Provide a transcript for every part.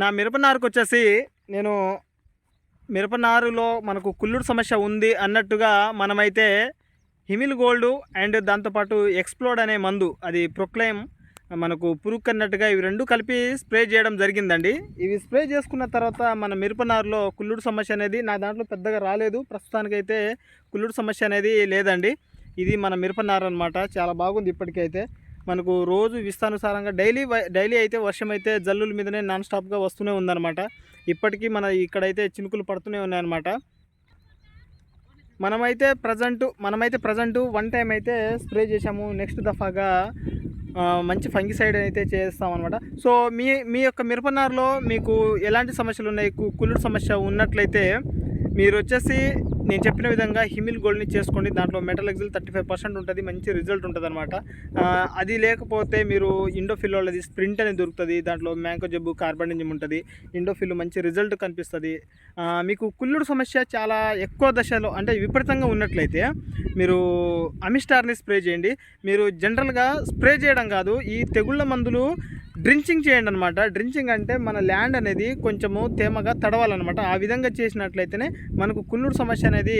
నా మిరపనారుకు వచ్చేసి నేను మిరపనారులో మనకు కుళ్ళుడు సమస్య ఉంది అన్నట్టుగా మనమైతే హిమిల్ గోల్డ్ అండ్ దాంతోపాటు ఎక్స్ప్లోడ్ అనే మందు అది ప్రొక్లైమ్ మనకు పురుగు అన్నట్టుగా ఇవి రెండు కలిపి స్ప్రే చేయడం జరిగిందండి. ఇవి స్ప్రే చేసుకున్న తర్వాత మన మిరపనారులో కుళ్ళుడు సమస్య అనేది నా దాంట్లో పెద్దగా రాలేదు. ప్రస్తుతానికైతే కుళ్ళుడు సమస్య అనేది లేదండి. ఇది మన మిరపనారు అనమాట చాలా బాగుంది ఇప్పటికైతే. మనకు రోజు విస్తానుసారంగా డైలీ డైలీ అయితే వర్షం అయితే జల్లుల మీదనే నాన్ స్టాప్గా వస్తూనే ఉందన్నమాట. ఇప్పటికీ మన ఇక్కడైతే చినుకులు పడుతూనే ఉన్నాయన్నమాట. మనమైతే ప్రజెంట్ మనమైతే ప్రజెంట్ వన్ టైం అయితే స్ప్రే చేసాము నెక్స్ట్ దఫాగా మంచి ఫంగిసైడ్ అయితే చేస్తాం అనమాట సో మీ మీ యొక్క మిరపనారులో మీకు ఎలాంటి సమస్యలు ఉన్నాయి కు- కుళ్ళుడు సమస్య ఉన్నట్లయితే మీరు వచ్చేసి నేను చెప్పిన విధంగా హిమిల్ గోల్డ్ని చేసుకోండి. దాంట్లో metalaxyl thirty five percent ఉంటుంది. మంచి రిజల్ట్ ఉంటుంది అనమాట అది లేకపోతే మీరు ఇండోఫిల్ వాళ్ళది స్ప్రింట్ అనేది దొరుకుతుంది. దాంట్లో మ్యాంకో జబ్బు కార్బన్ ఇంజిమ్ ఉంటుంది. ఇండోఫిల్ మంచి రిజల్ట్ కనిపిస్తుంది. మీకు కుళ్ళుడు సమస్య చాలా ఎక్కువ దశలో అంటే విపరీతంగా ఉన్నట్లయితే మీరు అమిస్టార్ని స్ప్రే చేయండి. మీరు జనరల్గా స్ప్రే చేయడం కాదు. ఈ తెగుళ్ళ మందులు డ్రించింగ్ చేయండి అనమాట డ్రించింగ్ అంటే మన ల్యాండ్ అనేది కొంచెము తేమగా తడవాలన్నమాట. ఆ విధంగా చేసినట్లయితేనే మనకు కుళ్ళుడు సమస్య అనేది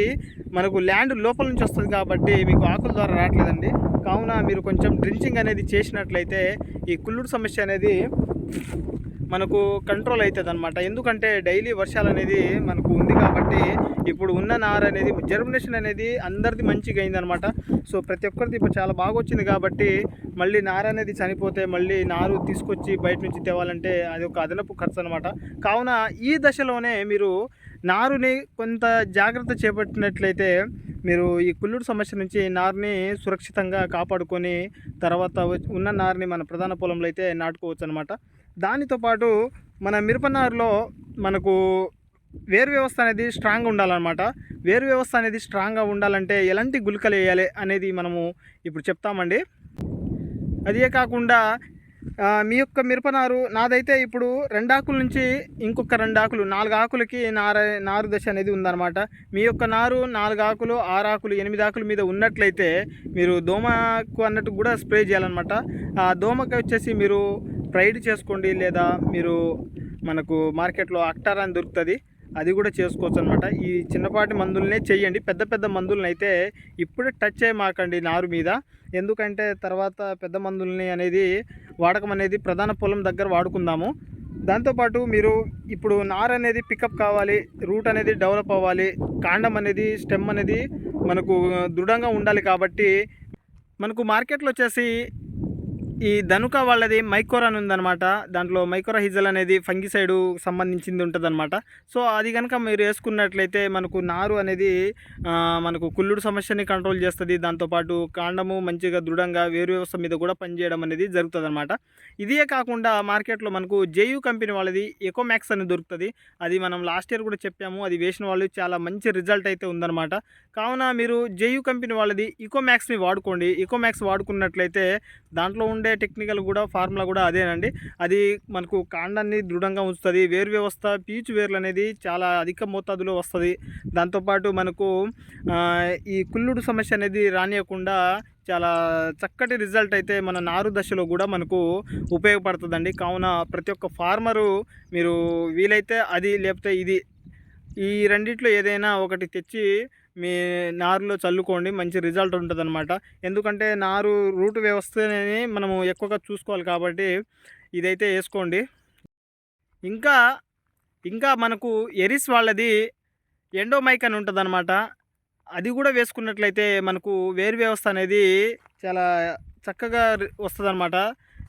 మనకు ల్యాండ్ లోపల నుంచి వస్తుంది కాబట్టి మీకు ఆకుల ద్వారా రావట్లేదండి. కావున మీరు కొంచెం డ్రించింగ్ అనేది చేసినట్లయితే ఈ కుళ్ళుడు సమస్య అనేది మనకు కంట్రోల్ అవుతుంది అనమాట ఎందుకంటే డైలీ వర్షాలు అనేది మనకు ఉంది కాబట్టి ఇప్పుడు ఉన్న నార అనేది జర్మినేషన్ అనేది అందరిది మంచిగా అయిందనమాట సో ప్రతి ఒక్కరిది ఇప్పుడు చాలా బాగా వచ్చింది కాబట్టి మళ్ళీ నార అనేది చనిపోతే మళ్ళీ నారు తీసుకొచ్చి బయట నుంచి తేవాలంటే అది ఒక అదనపు ఖర్చు అనమాట కావున ఈ దశలోనే మీరు నారుని కొంత జాగ్రత్త చేపట్టినట్లయితే మీరు ఈ కుళ్ళుడు సమస్య నుంచి నారుని సురక్షితంగా కాపాడుకొని తర్వాత ఉన్న నారుని మన ప్రధాన పొలంలో అయితే నాటుకోవచ్చు అనమాట దానితో పాటు మన మిరపనారులో మనకు వేరు వ్యవస్థ అనేది స్ట్రాంగ్గా ఉండాలన్నమాట. వేరు వ్యవస్థ అనేది స్ట్రాంగ్గా ఉండాలంటే ఎలాంటి గుళికలు వేయాలి అనేది మనము ఇప్పుడు చెప్తామండి. అదే కాకుండా మీ యొక్క మిరపనారు నాదైతే ఇప్పుడు రెండాకుల నుంచి ఇంకొక రెండాకులు నాలుగు ఆకులకి నార నారు దశ అనేది ఉందన్నమాట. మీ యొక్క నారు నాలుగు ఆకులు ఆరు ఆకులు ఎనిమిది ఆకుల మీద ఉన్నట్లయితే మీరు దోమకు అన్నట్టు కూడా స్ప్రే చేయాలన్నమాట. ఆ దోమకి వచ్చేసి మీరు ప్రైడ్ చేసుకోండి లేదా మీరు మనకు మార్కెట్లో అక్టార్ అని దొరుకుతుంది అది కూడా చేసుకోవచ్చు అనమాట ఈ చిన్నపాటి మందులనే చేయండి. పెద్ద పెద్ద మందులను అయితే ఇప్పుడే టచ్ చేయమాకండి నారు మీద. ఎందుకంటే తర్వాత పెద్ద మందుల్ని అనేది వాడకం అనేది ప్రధాన పొలం దగ్గర వాడుకుందాము. దాంతోపాటు మీరు ఇప్పుడు నార్ అనేది పికప్ కావాలి రూట్ అనేది డెవలప్ అవ్వాలి కాండం అనేది స్టెమ్ అనేది మనకు దృఢంగా ఉండాలి కాబట్టి మనకు మార్కెట్లో వచ్చేసి ఈ ధనుక వాళ్ళది మైకోరా అని ఉందన్నమాట. దాంట్లో మైకోరా హిజల్ అనేది ఫంగిసైడ్ సంబంధించింది ఉంటుందన్నమాట. సో అది కనుక మీరు వేసుకున్నట్లయితే మనకు నారు అనేది మనకు కుళ్ళుడు సమస్యని కంట్రోల్ చేస్తుంది. దాంతోపాటు కాండము మంచిగా దృఢంగా వేరు వ్యవస్థ మీద కూడా పనిచేయడం అనేది జరుగుతుంది అనమాట ఇదే కాకుండా మార్కెట్లో మనకు జేయు కంపెనీ వాళ్ళది ఎకోమ్యాక్స్ అని దొరుకుతుంది. అది మనం లాస్ట్ ఇయర్ కూడా చెప్పాము. అది వేసిన వాళ్ళు చాలా మంచి రిజల్ట్ అయితే ఉందన్నమాట. కావున మీరు జేయు కంపెనీ వాళ్ళది ఇకోమ్యాక్స్ని వాడుకోండి. ఇకోమ్యాక్స్ వాడుకున్నట్లయితే దాంట్లో ఉండే టెక్నికల్ కూడా ఫార్ములా కూడా అదేనండి. అది మనకు కాండాన్ని దృఢంగా ఉంచుతుంది. వేరు వ్యవస్థ పీచు వేర్లు అనేది చాలా అధిక మోతాదులో వస్తుంది. దాంతోపాటు మనకు ఈ కుళ్ళుడు సమస్య అనేది రానియకుండా చాలా చక్కటి రిజల్ట్ అయితే మన నారు దశలో కూడా మనకు ఉపయోగపడుతుందండి. కావున ప్రతి ఒక్క ఫార్మరు మీరు వీలైతే అది లేకపోతే ఇది ఈ రెండిట్లో ఏదైనా ఒకటి తెచ్చి మీ నారులో చల్లుకోండి మంచి రిజల్ట్ ఉంటుంది అనమాట ఎందుకంటే నారు రూట్ వ్యవస్థని మనము ఎక్కువగా చూసుకోవాలి కాబట్టి ఇదైతే వేసుకోండి. ఇంకా ఇంకా మనకు ఎరిస్ వాళ్ళది ఎండోమైక్ అని ఉంటుంది అది కూడా వేసుకున్నట్లయితే మనకు వేరు వ్యవస్థ అనేది చాలా చక్కగా వస్తుంది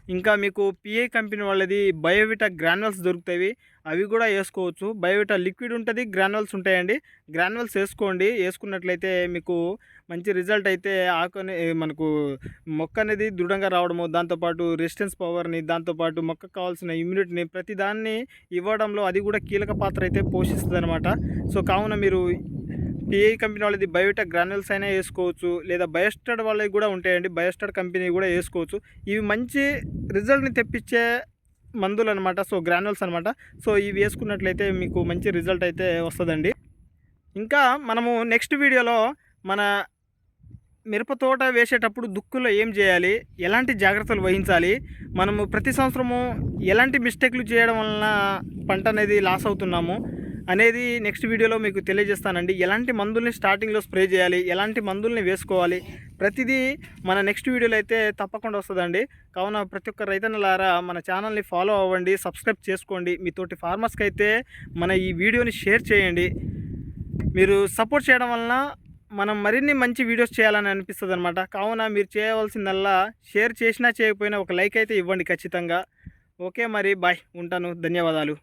ఇంకా మీకు పిఐ కంపెనీ వాళ్ళది బయోవిటా గ్రానువల్స్ దొరుకుతాయి. అవి కూడా వేసుకోవచ్చు. బయోవిటా లిక్విడ్ ఉంటుంది గ్రానువల్స్ ఉంటాయండి. గ్రానువల్స్ వేసుకోండి. వేసుకున్నట్లయితే మీకు మంచి రిజల్ట్ అయితే ఆకు మనకు మొక్క అనేది దృఢంగా రావడము దాంతోపాటు రెసిస్టెన్స్ పవర్ని దాంతోపాటు మొక్కకు కావాల్సిన ఇమ్యూనిటీని ప్రతి దాన్ని ఇవ్వడంలో అది కూడా కీలక పాత్ర అయితే పోషిస్తుంది అనమాట సో కావున మీరు టీఐ కంపెనీ వాళ్ళది బయోటెక్ గ్రానల్స్ అయినా వేసుకోవచ్చు లేదా బయోస్టాడ్ వాళ్ళవి కూడా ఉంటాయండి. బయోస్టాడ్ కంపెనీ కూడా వేసుకోవచ్చు. ఇవి మంచి రిజల్ట్ని తెప్పించే మందులు అనమాట సో గ్రాన్యుల్స్ అనమాట సో ఇవి వేసుకున్నట్లయితే మీకు మంచి రిజల్ట్ అయితే వస్తుందండి. ఇంకా మనము నెక్స్ట్ వీడియోలో మన మిరప తోట వేసేటప్పుడు దుక్కులో ఏం చేయాలి? ఎలాంటి జాగ్రత్తలు వహించాలి? మనము ప్రతి సంవత్సరము ఎలాంటి మిస్టేక్లు చేయడం వలన పంట అనేది లాస్ అవుతున్నాము? అనేది నెక్స్ట్ వీడియోలో మీకు తెలియజేస్తానండి. ఎలాంటి మందుల్ని స్టార్టింగ్లో స్ప్రే చేయాలి ఎలాంటి మందుల్ని వేసుకోవాలి ప్రతిదీ మన నెక్స్ట్ వీడియోలో అయితే తప్పకుండా వస్తుందండి. కావున ప్రతి ఒక్క రైతన్నలారా మన ఛానల్ని ఫాలో అవ్వండి సబ్స్క్రైబ్ చేసుకోండి. మీ తోటి ఫార్మర్స్కి అయితే మన ఈ వీడియోని షేర్ చేయండి. మీరు సపోర్ట్ చేయడం వలన మనం మరిన్ని మంచి వీడియోస్ చేయాలని అనిపిస్తుంది అనమాట కావున మీరు చేయవలసిందల్లా షేర్ చేసినా చేయకపోయినా ఒక లైక్ అయితే ఇవ్వండి ఖచ్చితంగా. ఓకే మరి బాయ్ ఉంటాను. ధన్యవాదాలు.